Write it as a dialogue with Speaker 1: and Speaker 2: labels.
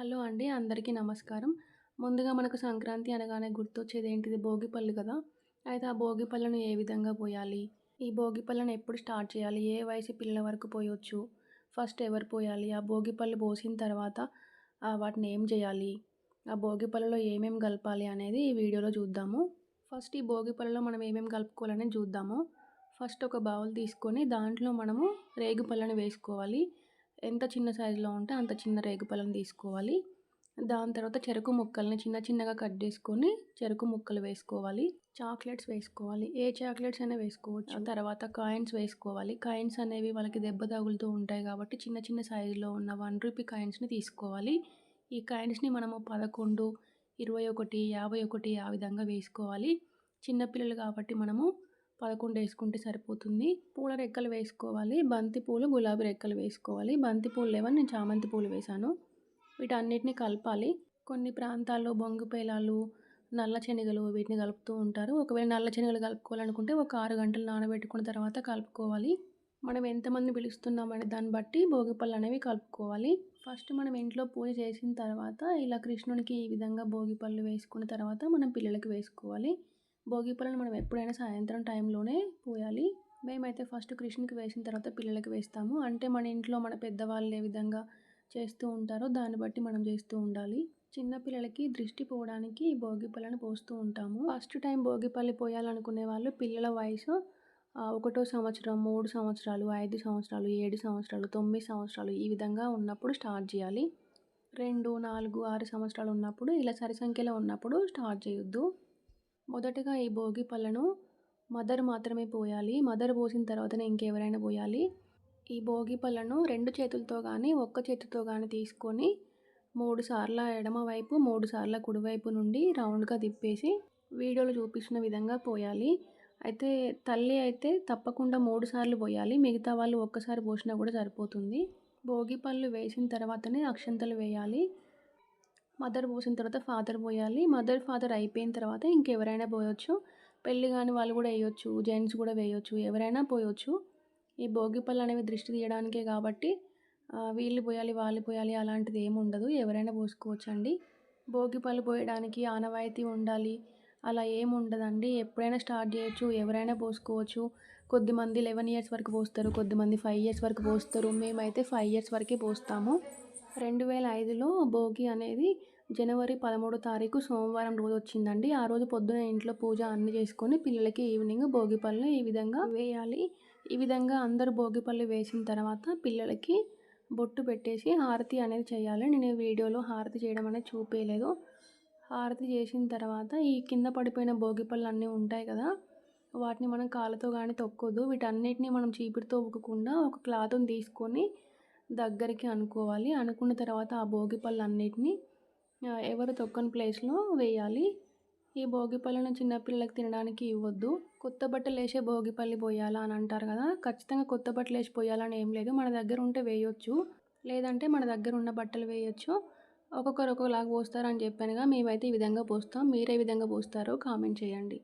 Speaker 1: Hello అండి అందరికీ నమస్కారం. ముందుగా మనకు సంక్రాంతి అనగానే గుర్తొచ్చేది ఏంటిది? భోగిపళ్ళు కదా. అయితే ఆ భోగిపళ్ళను ఏ విధంగా పోయాలి? ఈ భోగిపళ్ళను ఎప్పుడు స్టార్ట్ చేయాలి? ఏ వయసు పిల్లల వరకు పోయొచ్చు? ఫస్ట్ ఎవరు పోయాలి? ఆ భోగిపళ్ళు పోసిన తర్వాత వాటిని ఏం చేయాలి? ఆ భోగిపళ్ళలో ఏమేమి కలపాలి అనేది ఈ వీడియోలో చూద్దాము. ఫస్ట్ ఈ భోగిపళ్ళలో మనం ఏమేమి కలుపుకోవాలని చూద్దాము. ఫస్ట్ ఒక బౌల్ తీసుకొని దాంట్లో మనము రేగు పళ్ళను వేసుకోవాలి. ఎంత చిన్న సైజులో ఉంటే అంత చిన్న రేగుపళ్ళని తీసుకోవాలి. దాని తర్వాత చెరుకు ముక్కల్ని చిన్న చిన్నగా కట్ చేసుకొని చెరుకు ముక్కలు వేసుకోవాలి. చాక్లెట్స్ వేసుకోవాలి. ఏ చాక్లెట్స్ అయినా వేసుకోవచ్చు. తర్వాత కాయిన్స్ వేసుకోవాలి. కాయిన్స్ అనేవి వాళ్ళకి దెబ్బ తగులుతూ ఉంటాయి కాబట్టి చిన్న చిన్న సైజులో ఉన్న వన్ రూపీ కాయిన్స్ని తీసుకోవాలి. ఈ కాయిన్స్ని మనము పదకొండు ఇరవై ఒకటి యాభై ఒకటి ఆ విధంగా వేసుకోవాలి. చిన్నపిల్లలు కాబట్టి మనము పదకొండు వేసుకుంటే సరిపోతుంది. పూల రెక్కలు వేసుకోవాలి. బంతి పూలు గులాబీ రెక్కలు వేసుకోవాలి. బంతి పూలు లేవని నేను చామంతి పూలు వేశాను. వీటన్నిటిని కలపాలి. కొన్ని ప్రాంతాల్లో బొంగు పేలాలు నల్ల శనగలు వీటిని కలుపుతూ ఉంటారు. ఒకవేళ నల్ల శనగలు కలుపుకోవాలనుకుంటే ఒక ఆరు గంటలు నానబెట్టుకున్న తర్వాత కలుపుకోవాలి. మనం ఎంతమంది పిలుస్తున్నామనే దాన్ని బట్టి భోగిపళ్ళు అనేవి కలుపుకోవాలి. ఫస్ట్ మనం ఇంట్లో పూజ చేసిన తర్వాత ఇలా కృష్ణునికి ఈ విధంగా భోగిపళ్ళు వేసుకున్న తర్వాత మనం పిల్లలకి వేసుకోవాలి. భోగి పళ్ళను మనం ఎప్పుడైనా సాయంత్రం టైంలోనే పోయాలి. మేమైతే ఫస్ట్ కృష్ణుకి వేసిన తర్వాత పిల్లలకి వేస్తాము. అంటే మన ఇంట్లో మన పెద్దవాళ్ళు ఏ విధంగా చేస్తూ ఉంటారో దాన్ని బట్టి మనం చేస్తూ ఉండాలి. చిన్నపిల్లలకి దృష్టి పోవడానికి భోగిపళ్ళను పోస్తూ ఉంటాము. ఫస్ట్ టైం భోగిపల్లి పోయాలనుకునే వాళ్ళు పిల్లల వయసు ఒకటో సంవత్సరం మూడు సంవత్సరాలు ఐదు సంవత్సరాలు ఏడు సంవత్సరాలు తొమ్మిది సంవత్సరాలు ఈ విధంగా ఉన్నప్పుడు స్టార్ట్ చేయాలి. రెండు నాలుగు ఆరు సంవత్సరాలు ఉన్నప్పుడు ఇలా సరి సంఖ్యలో ఉన్నప్పుడు స్టార్ట్ చేయొద్దు. మొదటగా ఈ భోగి పళ్ళను మదర్ మాత్రమే పోయాలి. మదర్ పోసిన తర్వాతనే ఇంకెవరైనా పోయాలి. ఈ భోగి పళ్ళను రెండు చేతులతో కానీ ఒక్క చేతితో కానీ తీసుకొని మూడు సార్ల ఎడమవైపు మూడు సార్ల కుడివైపు నుండి రౌండ్గా తిప్పేసి వీడియోలో చూపిస్తున్న విధంగా పోయాలి. అయితే తల్లి అయితే తప్పకుండా మూడు సార్లు పోయాలి. మిగతా వాళ్ళు ఒక్కసారి పోసినా కూడా సరిపోతుంది. భోగి పళ్ళు వేసిన తర్వాతనే అక్షంతలు వేయాలి. మదర్ పోసిన తర్వాత ఫాదర్ పోయాలి. మదర్ ఫాదర్ అయిపోయిన తర్వాత ఇంకెవరైనా పోయొచ్చు. పెళ్ళి కాని వాళ్ళు కూడా వేయొచ్చు. జెంట్స్ కూడా వేయొచ్చు. ఎవరైనా పోయొచ్చు. ఈ భోగి పళ్ళు అనేవి దృష్టి తీయడానికే కాబట్టి వీళ్ళు పోయాలి వాళ్ళు పోయాలి అలాంటిది ఏమి ఉండదు. ఎవరైనా పోసుకోవచ్చు అండి భోగి పళ్ళు పోయడానికి ఆనవాయితీ ఉండాలి. అలా ఏమి ఉండదండి. ఎప్పుడైనా స్టార్ట్ చేయొచ్చు. ఎవరైనా పోసుకోవచ్చు. కొద్దిమంది లెవెన్ ఇయర్స్ వరకు పోస్తారు. కొద్దిమంది ఫైవ్ ఇయర్స్ వరకు పోస్తారు. మేమైతే ఫైవ్ ఇయర్స్ వరకే పోస్తాము. రెండు వేల ఐదులో భోగి అనేది జనవరి పదమూడో తారీఖు సోమవారం రోజు వచ్చిందండి ఆ రోజు పొద్దున ఇంట్లో పూజ అన్ని చేసుకొని పిల్లలకి ఈవినింగ్ భోగి పళ్ళు ఈ విధంగా వేయాలి. ఈ విధంగా అందరూ భోగి పళ్ళు వేసిన తర్వాత పిల్లలకి బొట్టు పెట్టేసి హారతి అనేది చేయాలి. నేను వీడియోలో హారతి చేయడం అనేది చూపేయలేదు హారతి చేసిన తర్వాత ఈ కింద పడిపోయిన భోగి పళ్ళు అన్నీ ఉంటాయి కదా వాటిని మనం కాళ్ళతో కానీ తొక్కదు వీటన్నిటిని మనం చీపిడితో ఒక్కకుండా ఒక క్లాత్ని తీసుకొని దగ్గరికి అనుకోవాలి. అనుకున్న తర్వాత ఆ భోగి పళ్ళు అన్నిటిని ఎవరు తొక్కని ప్లేస్లో వేయాలి. ఈ భోగి పళ్ళను చిన్నపిల్లలకు తినడానికి ఇవ్వద్దు. కొత్త బట్టలు వేసే భోగిపల్లి పోయాలా అని అంటారు కదా. ఖచ్చితంగా కొత్త బట్టలు వేసి పోయాలని ఏం లేదు. మన దగ్గర ఉంటే వేయొచ్చు. లేదంటే మన దగ్గర ఉన్న బట్టలు వేయొచ్చు. ఒక్కొక్కరు ఒక్కొక్కలాగా పోస్తారని చెప్పానుగా. మేమైతే ఈ విధంగా పోస్తాం. మీరే విధంగా పోస్తారో కామెంట్ చేయండి.